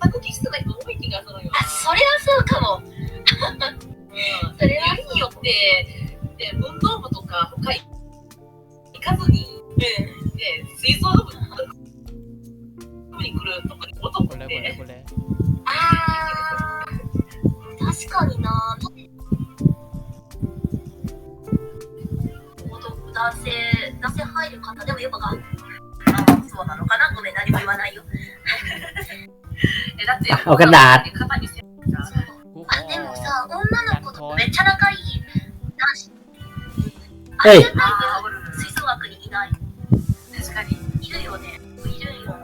タク気質な人多い気がするよ。あそれはそうかもうん。それはよりによって、 เอากระดาษ 肩にせんからกูข あ อ でもさ女の子とめっちゃ仲いい男子あはいあいうタイプあーおる吹奏楽にいない確かに。いるよねいるよ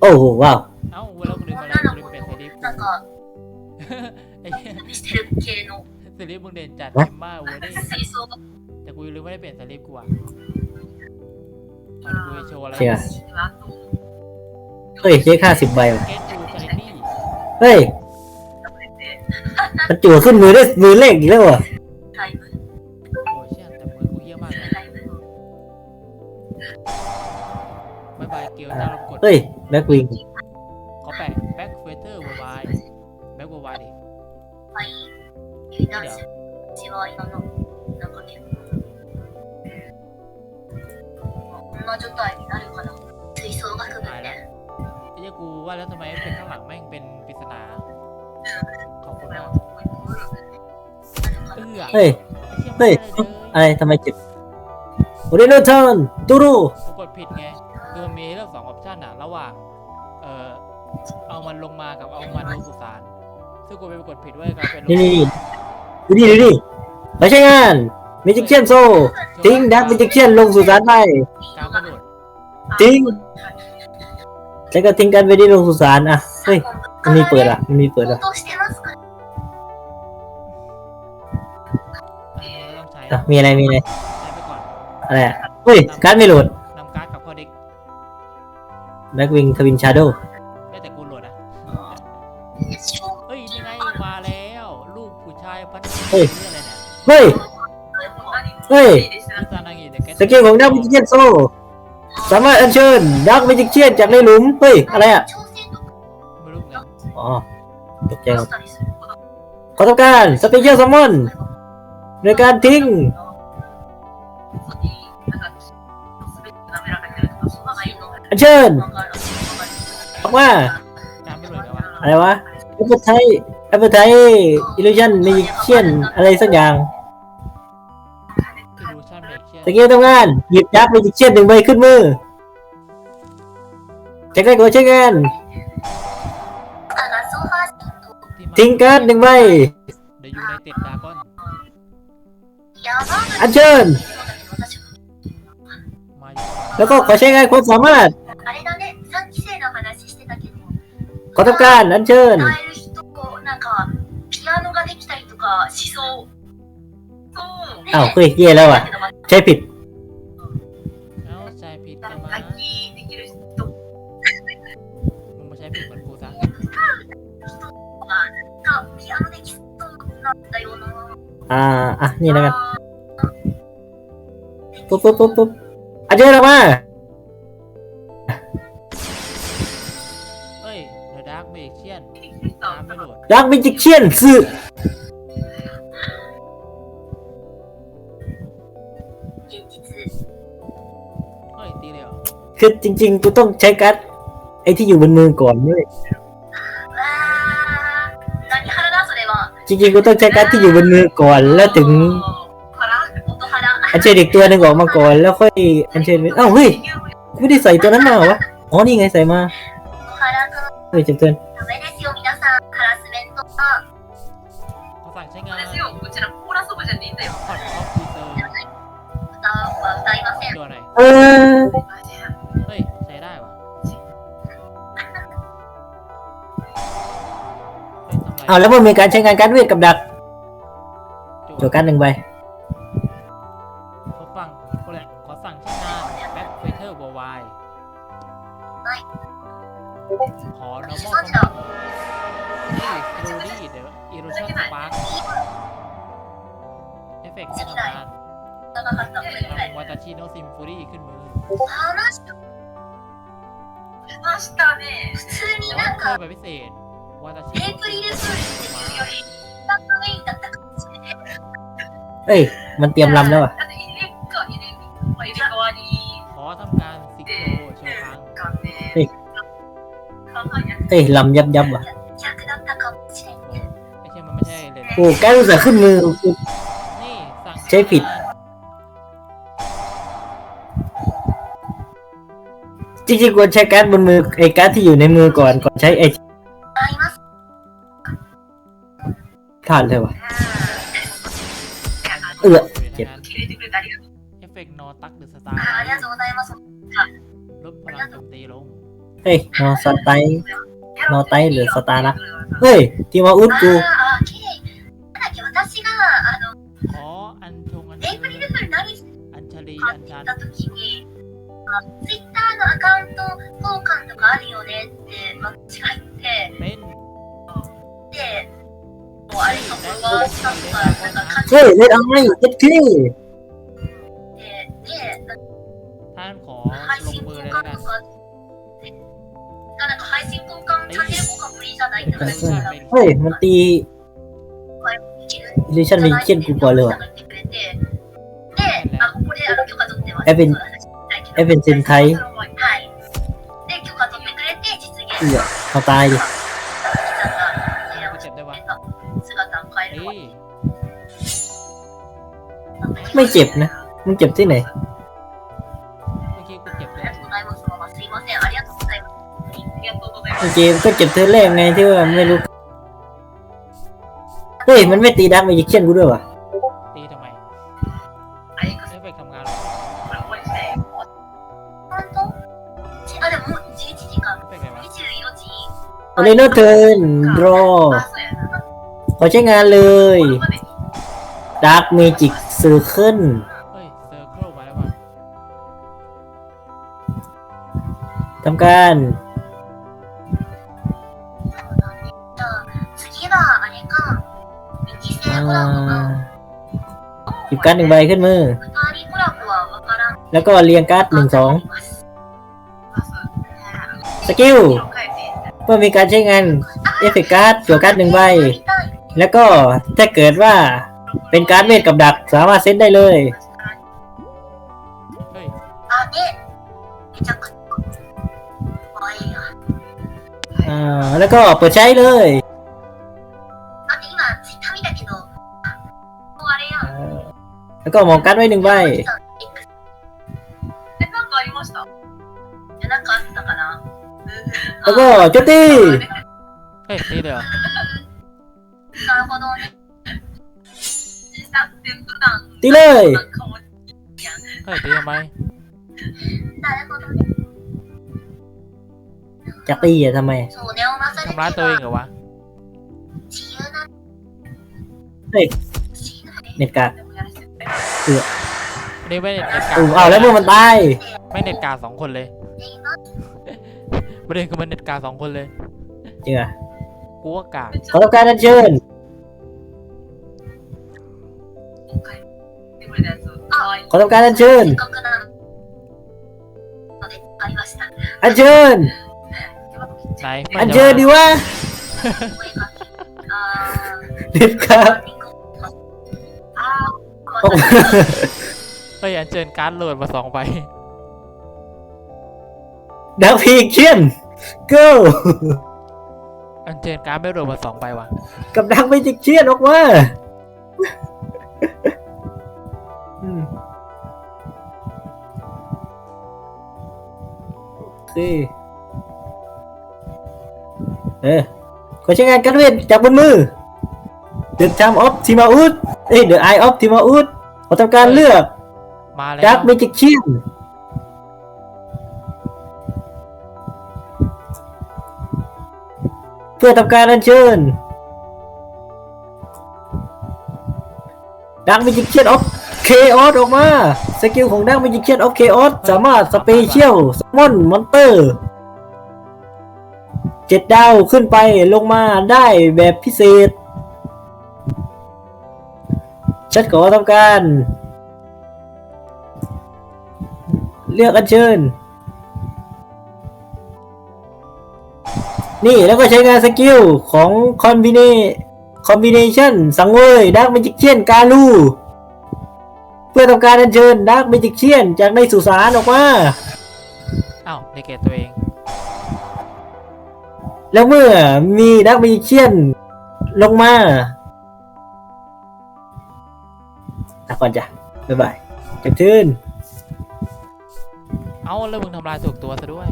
โอ้โหว้าว เอ้าเวลากูลืมอะไรกูลืมเปลี่ยนสลิป なんか ไอ้เหี้ย してる系の สลิปมึงเด่นจัด นะ เต็มมากเว้ยดิ 吹奏楽 แต่กูลืมไม่ได้เปลี่ยนสลิปกูอ่ะมันกูจะโชว์อะไร เชี่ย あと、 เฮ้ยเช็คห้าสิบใบว่ะ เกตจูสลิปนี่ เฮ้ย มันจั่วขึ้นมือได้มือเลขอีกแล้วเหรอ ライブ โอ้ยเชี่ยแต่มือกูเหี้ยมากเลย ライブ บายบายเกลน่ารำกด เฮ้ยแบ็กวิง เขาแปะแบ็คเฟเตอร์ววายแบ็คววายดิ はい男子うちは今のなんか結構こんな状態になるかな吹奏楽部 ตาย っ แล้ว て ไอ้เหี้ยกูว่าแล้วทำไมเป็นข้างหลังแม่งเป็น ษาขอบคุณมากเฮ้ย เฮ้ย อะไรทำไมจ็บโอเรนเทิร์นตูรูกูกดผิดไง คือมันมีเรื่องสองออปชั่นอะระหว่างเอ่อเอามันลงมากับเอามันลงสุสาน ซึ่งกูไปกดผิดด้วยกับเป็นลงนี่นี่ดูนี่นี่ไปใช้งานมิจิเชียนโซทิ้งดับมิจิเชียนลงสุสานไปทิ้งแล้วก็ทิ้งกันไปที่ลงสุสานอะ เฮ้ย มันมีเปิดอะ มันมีเปิดอะมีอะไรมีอะไรอะไรอะอุ้ยการ์ดไม่โหลดนำการ์ดกับพอดิกแบ็กวิงทวินชาร์โดได้แต่กูโหลดอะเฮ้ยยังไงมาแล้วลูกผู้ชายพันเฮ้ยเฮ้ยเฮ้ยซานเนี่ยสกิลของดักมิจิเชีนโซสามารถอัญเชิญดักมิจิเชียนจากในหลุมเฮ้ยอะไรอะ รู้อนกัอ๋อตกใจเราเขาต้องการสเปเชียลซัมมอนในการทิ้งอันเชิญทำกมาอะไรวะแอปเปิลไทยแอปเปิลไทยอิลูชันมีเชียนอะไรสักอย่างตะเกียบทำงาน หยิบยับมีเชียนหนึ่งใบขึ้นมือจะใกล้กว่าใช้งาน ที่มา ทิ้งการ์ดหนึ่งใบ เดี๋ยวอยู่ในติดดากอน やば อัญเชิญ そうだけど私 มาอยู่ แล้วก็ขอใช้งานความสามารถ あれだね3期生の話してたけど ขอทำการอัญเชิญ 歌える人なんかピアノができたりとかしそうそうね อ้าวเฮ้ยเย่แล้วอ่ะ だけどま ใช้ผิด อ่าอะนี่แล้วกันปุ๊บปุ๊บปุ๊บปุ๊บอาเจอแล้วว่าเฮ้ยเดอะดาร์กเมจิเชียนดาร์กมิจิเชียนสึเฮ้อคือจริง ๆ กูต้องใช้การ์ดไอ้ที่อยู่บนมือก่อนด้ย จริงๆกูต้องใช้การ์ดที่อยู่บนมือก่อนแล้วถึงอันเชิญเด็กตัวหนึ่งออกมาก่อนแล้วค่อยอันเชิญเอ้าเฮ้ยกูไม่ได้ใส่ตัวนั้นมาเหรอวะอ๋อนี่ไงใส่มาเฮ้ยจบเตือนเอนอ เฮ้ยทำไร เอาแล้วมันมีการใช้งานการดเวทกับดัก จั่ ตัวการดหนึ่งใบ เขาฟังเขาแหละขอสั่งใช้งานแบ็คเฟเทอร์บวายขอ normal そうじゃ นี่สตูดี้เดี๋ยวอีโรชั่นสปาร์คเอฟเฟกต์ไม่ทำงาน 長かったこれぐらい วาตาชิโนซิมฟูรี่ขึ้นมือ 話ましたね普通に แต่ な ว่าน เพิ่ม か ไปพิเศษ ว่าจะ エ ิ เอ้ย มันเตรียมลำแล้วอะขอทำเอ้ยลำยับยับว่ะโอ้แกรู้สึกขึ้นมือ นี่ใช้ผิด จริงๆควรใช้แก๊สบนมือไอ้แก๊สที่อยู่ในมือก่อนก่อนใช้ไอ้ผ่านเลยว่ะ うわเจ็บ聞いてくれてありがとう。เอฟเฟกต์โนตักหรือสตาร์あありがとうございます。ลดพลังโจมตีลงเฮ้ยนอสไตล์นอไตล์หรือสตาร์นะเฮ้ยทีมาอุดกูああ、綺麗。なんだっけ、私が、あの、ขออัญชงอัญเอ็กซ์เชリリーブリ何しอัญชลีたอัญって言ชัっนたときに、あツイッターのアカウント交換とかあるよねって、間違えて、เป็นで、もうあれとフォロワーさんとかなんか感じ เฮ้ย เล่นเอาไม่เจ็ดที่ でで ท่านขอ 配 ลง 信 มือ 交 เลย 換 แล้วกัน とかでなんか配信交換チャンネル交換無理じゃないって話したら เฮ้ย มันตี อิลิชันมีเขียนกูก่อนเลยว่ะ で、あ、ここであの許可取ってます。エベンそうなんですเอฟเป็นเซนไทย はい。で、許可取ってくれて、実現 เอือเอาตายดิ ไม่เจ็บนะมึงเจ็บที่ไหนเมื่อกี้กูเก็บที่เจ็บเธอแรกไงที่ว่าไม่รู้เฮ้ยมันไม่ตีดับไม่ยิ่งเช่นกูด้วยวะตีทำไมไม่ไปทำงานหรอกเป็นไงวะเเลยโนเทิร์นรอขอใช้งานเลยดาร์กเมจิก ซ r ร์เคิล เฮ้ยเซอร์เคิลมาแล้วว่ะ ทำการ じゃあ、次はあれか。二期 อ่ 生コラボがาหยิบการ์ดหนึ่งใบขึ้นมือ 二人コラボはわからん。 แล้วก็เรียงการ์ดหนึ่งสอง あそう สกิล 色変えて เมื่อมีการใช้งานเอฟเฟกต์การ์ดจั่วการ์ดหนึ่งใบ แล้วก็ถ้าเกิดว่า เป็นการ์ดเวทกับดัก สามารถเซตได้เลย เฮ้ย あ、で、めちゃくちゃ。可愛いな。 อ่า แล้วก็เปิดใช้เลย あ、で、今、ツイッター見たけど、あもうあれやん。 แล้วก็มองการ์ดไว้หนึ่งใบ X えなんかありましたえなんかあったかな แล้วก็โจมตี เฮ้ยตีเลยเหรอ なるほどね。 ตีเลยเฮ้ยตีทำไมจะตีอะทำไมทำร้ายตัวเองเหรอวะเฮ้ยเน็ตกาเสือนี่ไม่เน็ตการ์ดอูเอาแล้วมึงมันตายไม่เน็ตกาสองคนเลยประเด็นคือมันเน็ตกาสองคนเลยจริงอะกูว่ากาดขอรับการัเชิญ ขอรับการอัญเชิญ อัญเชิญนอัญเชิญดีวะนิดครับเฮ้ยอัญเชิญการโหลดมาสองใบดักพีเคียน go อันเชิญการไม่โหลดมาสองใบวะกับดักไม่จิกเชียนออกมา เค เออขอใช้งานการเวทจากบนมือ The Time of Timaut เอ้ย The Eye of Timaut ขอทำการเลือกมาแล้วดักเมจิกเชียนเพื่อทำการอัญเชิญดักเมจิกเชียนออฟเคออสออกมา สกิลของดักเมจิกเชียนออฟเคออสสามารถสเปเชียลส มอนมอนเตอร์เจ็ดดาวขึ้นไปลงมาได้แบบพิเศษ ฉันขอทำการ เลือกอัญเชิญ นี่แล้วก็ใช้งานสกิลของคอมบิเนคอมบิเนชันสังเวยดักเมจิกเชียนกาลู เพื่อทำการอัญเชิญดักเมจิกเชียนจากในสุสานออกมา อ้าวในเกตตัวเอง แล้วเมื่อมีดักเมจิกเชียนลงมาลาก่อนจ้ะ บ๊ายบายจักทืนเอ้าแล้วมึงทำลายถูกตัวซะด้วย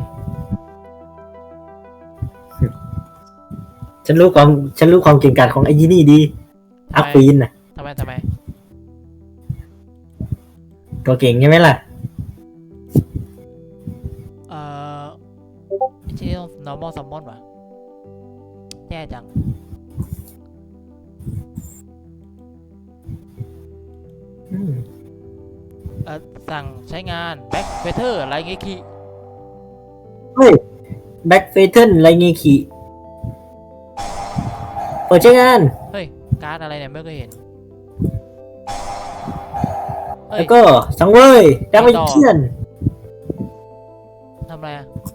ฉันรู้ความฉันรู้ความเก่งกาจของไอ้ยี่นี่ดี อักฟีนน่ะ ทำไมทำไม ตัวเก่งใช่ไหมล่ะ ไม่ใช่ normal summon วะแย่จังอืมเอ่อสั่งใช้งาน back feather อะไรเงี้ยคีเฮ้ยแบ็กเฟเทนไรเงี้ยขี่เปิดใช้งาน เฮ้ย การ์ดอะไรเนี่ยไม่เคยเห็นเฮ้ย แล้วก็สังเวยดักเมจิกเชียนทำ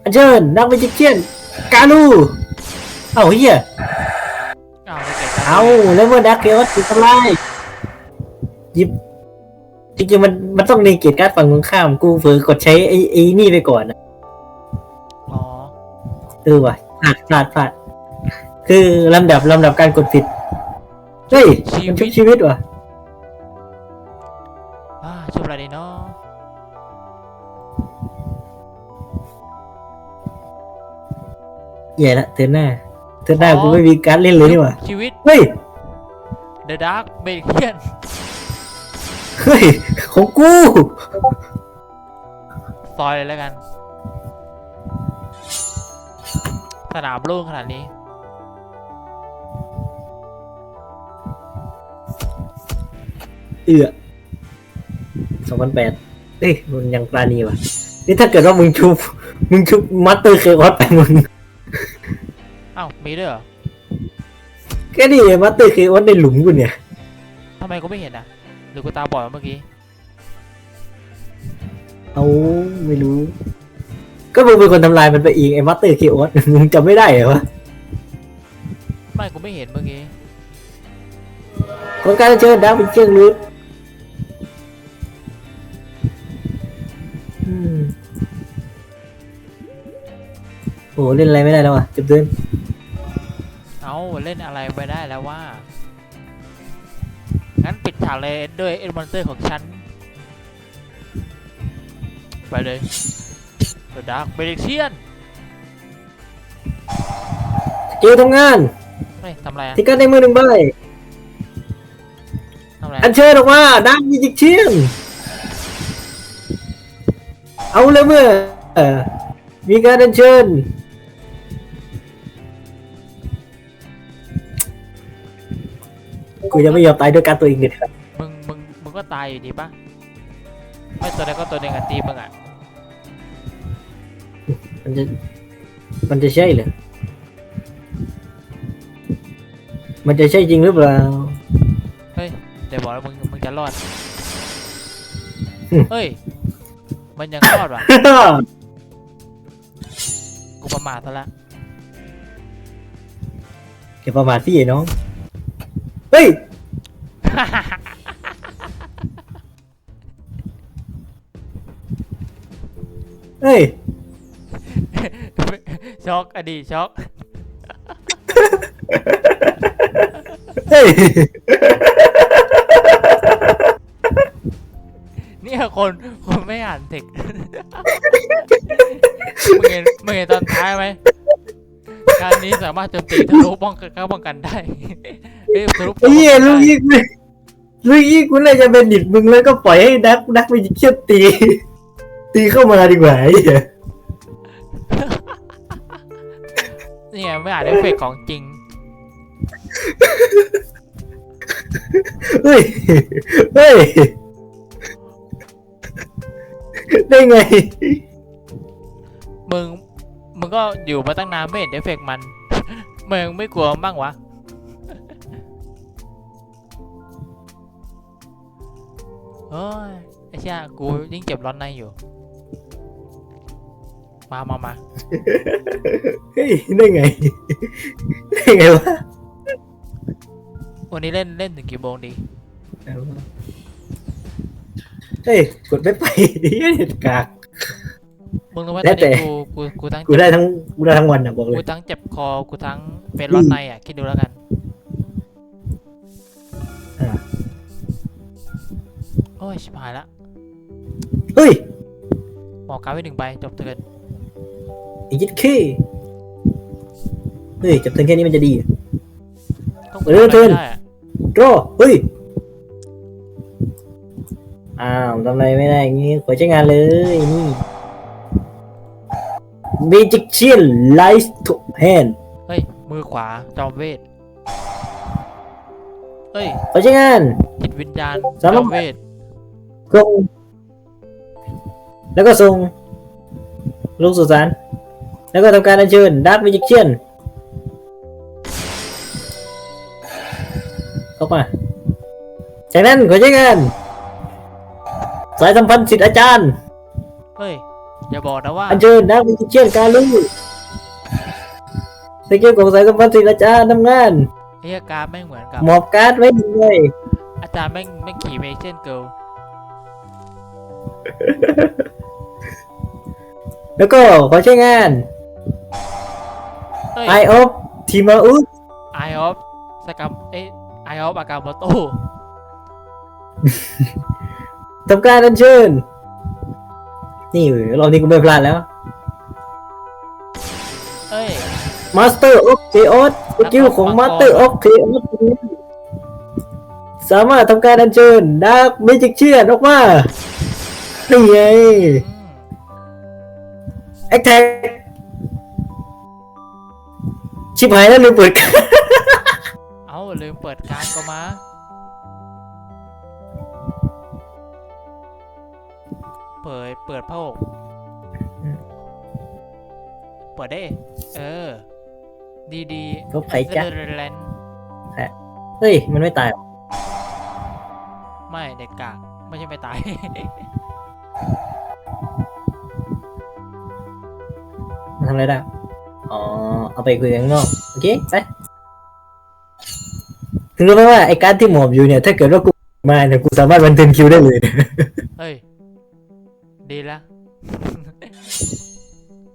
อะไรอะอัญเชิญดักเมจิกเชียนกาลู เอ้าเฮียอ้าวในเกตการ์ดเอาแล้วเมื่อดักเคียวถูกทำลายหยิบจริงๆมันมันต้องในเกียรการ์ดฝั่งตรงข้ามกูเผลอกดใช้ไอ้ไอ้นี่ไปก่อนนะอ๋อเออว่ะพลาดพลาดพลาดคือลำดับลำดับการกดผิดเฮ้ยชีมันชุวิบตชีวิตว่ะอ่าชุบอะไรดีเนาะ แย่ละเธอหน้า เธอหน้ากูไม่มีการดเล่นเลยนี่หว่าชีวิต เฮ้ย The Dark b a c o n เฮ้ย ของกู ซอยเลยแล้วกัน สนามโล่งขนาดนี้ เอือสองพันแปดเอ้ยมันยังปราณีว่ะ นี่ถ้าเกิดว่ามึงชุบ มึงชุบมัตเตอร์เคออสไปมึง อ้าวมีด้วยเหรอแค่นี้มัตเตอร์เคออสในหลุมกูเนี่ยทำไมกูไม่เห็นอะ หรือกูตาบอดเมื่อกี้ เอาไม่รู้ ก็มึงเป็นคนทำลายมันไปเองไอ้มัตเตอร์เคออสมึงจำไม่ได้เหรอวะไม่กูไม่เห็นเมื่อกี้ของการเชิญดาวเป็นเชียงรุดอืมโอ้เล่นอะไรไม่ได้แล้วอะจบเดิน เอาเล่นอะไรไปได้แล้วว่า งั้นปิดฉากเลยด้วยเอ็นมอนเตอร์ของฉัน ไปเลย The Dark b a c o n สกิลทำงานเฮ้ยทำอะไรอะที่การในมือหนึ่งใบทำอะไรอันเชิญออกมาด้านมีจิกเชียน เอาเลยเมื่อเอ่อมีการอัญเชิญ กูจะไม่ยอมตายด้วยการตัวเองเด็ดขาดมึงมึงมึงก็ตายอยู่ดีปะไม่ตัวใดก็ตัวหนึ่งอะตีมึงอะมันจะมันจะใช่เหรอมันจะใช่จริงหรือเปล่า เฮ้ยเดี๋ยวบอกแล้วมึงมึงจะรอดอืมเฮ้ย มันยังรอดว่ะกูประมาทซะละอย่าประมาทพี่ไอ้น้อง เฮ้ย เฮ้ย ช็อกอดีตช็อก เฮ้ย เนี่ยคนคนไม่อ่านเทคมึงเห็นมึงเห็นตอนท้ายไหมการนี้สามารถโจมตีทะลุป้องกันเข้าป้องกันได้เอ้ยทะลุไอ้เหี้ยลูกยิงกูลู กยิงกูน่าจะเป็นดิดมึงแล้วก็ปล่อยให้นักนักไปเชี่ยตี ตีเข้ามาดีกว่าไอ้เหี้ยเนี่ยไม่อ่านเอฟเฟกต์ของจริง เฮ้ย เฮ้ย ได้ไง มึง มึงก็อยู่มาตั้งนานไม่เห็นเอฟเฟกต์มัน มึงไม่กลัวบ้างวะ เฮ้ยไอ้เชี่ยกูยิ่งเจ็บร้อนในอยู่ไปมามามาเฮ้ยได้ไง ได้ไงวะวันนี้เล่นเล่นถึงกี่โมงดี เฮ้ย กดไม่ไปเฮ้ยกาก มึงรู้ไหมตแล้อวนแต่ นี้กูกูกูทั้งกูได้ทั้งกูได้ทั้งวันอะบอกเลกูยทั้งเจ็บคอกูทั้งเป็นร้อนในอะคิดดูแล้วกัน อ่า โอ้ยชิบหายละเฮ้ยหมอการไว้หนึ่งใบจบเทิร์นไอ้ยิดเคเฮ้ยจับเทิร์นแค่นี้มันจะดีเหรอต้องเออเทิร์นไม่ได้อะรอเฮ้ย อ้าวทำอะไรไม่ได้อย่างงี้ขอใช้งานเลยนี่ Magician Light to Hand เฮ้ย มือขวาจอมเวทเฮ้ยขอใช้งาน จิตวิญญาณสามจอมเวท ส่งแล้วก็ส่งลงสุสานแล้วก็ทำการอัญเชิญดาร์ m มจิ c เชียนเข้ามาจากนั้นขอใช้งานสายสัมพันธ์สิทธิ์อาจารย์เฮ้ย อย่าบอกนะว่าอัญเชิญดาร์ m มจิ c เชียนการลูสกิลของสายสัมพันธ์สิทธิ์อาจารย์ทำงานไอ้เหี้ยการดแม่งเหมือนกับหมอบการ์ดไว้ดีเลยอาจารย์แม่งแม่งขี่เมเชนเกิล แล้วก็ขอใช้งานเฮ้ย Eye of Timaeus ไอออฟสกัมเอ้ไอออฟอากาโมโตทำการอัญเชิญ นี่รอบนี้กูไม่พลาดแล้วเฮ้ย Master of Chaos สกิลของ Master of Chaos สามารถทำการอัญเชิญดาร์ m เมจิ c เชียนออกมา นี่ไงอืม Attack ชิบหายแล้วลืมเปิดเอ้าลืมเปิดการดก็มาเปิดเปิดผ้าห่มเปิดได้ เออ ดีดีเขาใครจ๊ะแลนเฮ้ย มันไม่ตายหรอไม่เด็กกากไม่ใช่ไม่ตายมัน ทำอะไรได้ อ๋อ เอาไปคุยกันข้างนอก โอเค ไปถึงรู้ไหมว่าไอ้การดที่หมอบอยู่เนี่ย ถ้าเกิดว่ากูมาเนี่ยกูสามารถวันเทิร์นคิวได้เลยเฮ้ย ดีแล้ว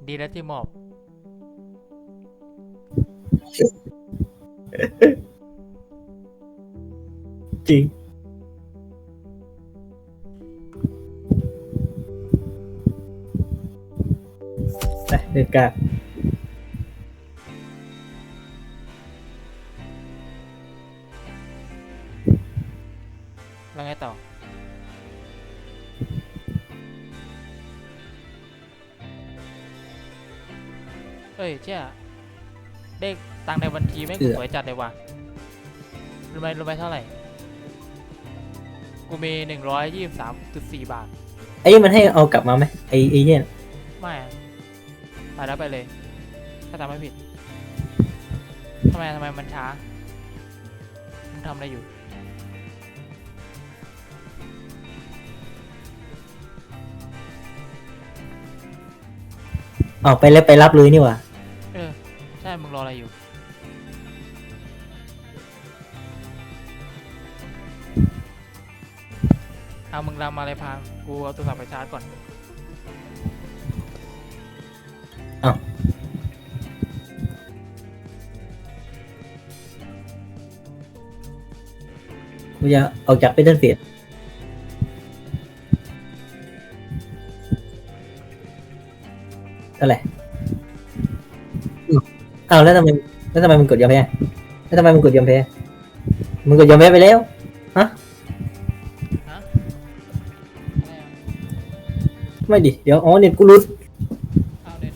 ดีแล้วที่หมอบ จริง เด็ดกาดแล้วไงต่อเฮ้ยเจ้าเลขตังค์ในบัญชีไม่งสวยจัดเลยว่ะรู้ไหมรู้ไหมเท่าไหร่ กูมีหนึ่งร้อยยี่สิบสามจุดสี่บาท ไอ้มันให้เอากลับมาไหมไอ้ไอ้เนี่ย ไม่อะ ไปแล้วไปเลย ถ้าจำไม่ผิดทำไมทำไมมันช้ามึงทำอะไรอยู่เอาไปแล้วไปรับเลยนี่หว่าเออใช่มึงรออะไรอยู่ เอามึงรำมาอะไรพังกูเอาโทรศัพท์ไปชาร์จก่อน กูจะออกจากเป็นเทนเฟียดเท่าไหร่อืมอ้าวแล้วทำไมแล้วทำไมมึงกดยอมแพ้แล้วทำไมมึงกดยอมแพ้มึงกดยอมแพ้ไปแล้วอะไรอะไม่ดิเดี๋ยวอ๋อเน็ตกูรุดเอาเน็ต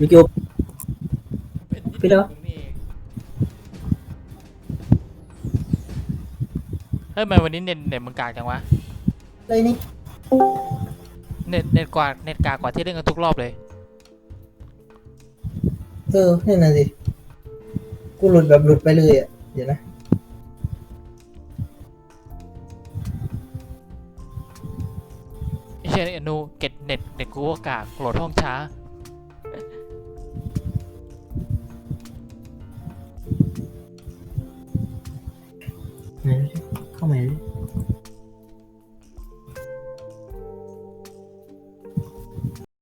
วิกิโอเป็นไปแล้ว เองเฮ้ยทำไมวันนี้เน็ตเน็ตมึงกากจังวะอะไรนี่เน็ตเน็ตกว่าเน็ตกากกว่าที่เล่นกันทุกรอบเลย เออนั่นน่ะสิกูหลุดแบบหลุดไปเลยอะเดี๋ยวนะไอ้เชี่ยไอ้นูเก็ตเน็ตเน็ตกูก็กากโหลดห้องช้า Come here.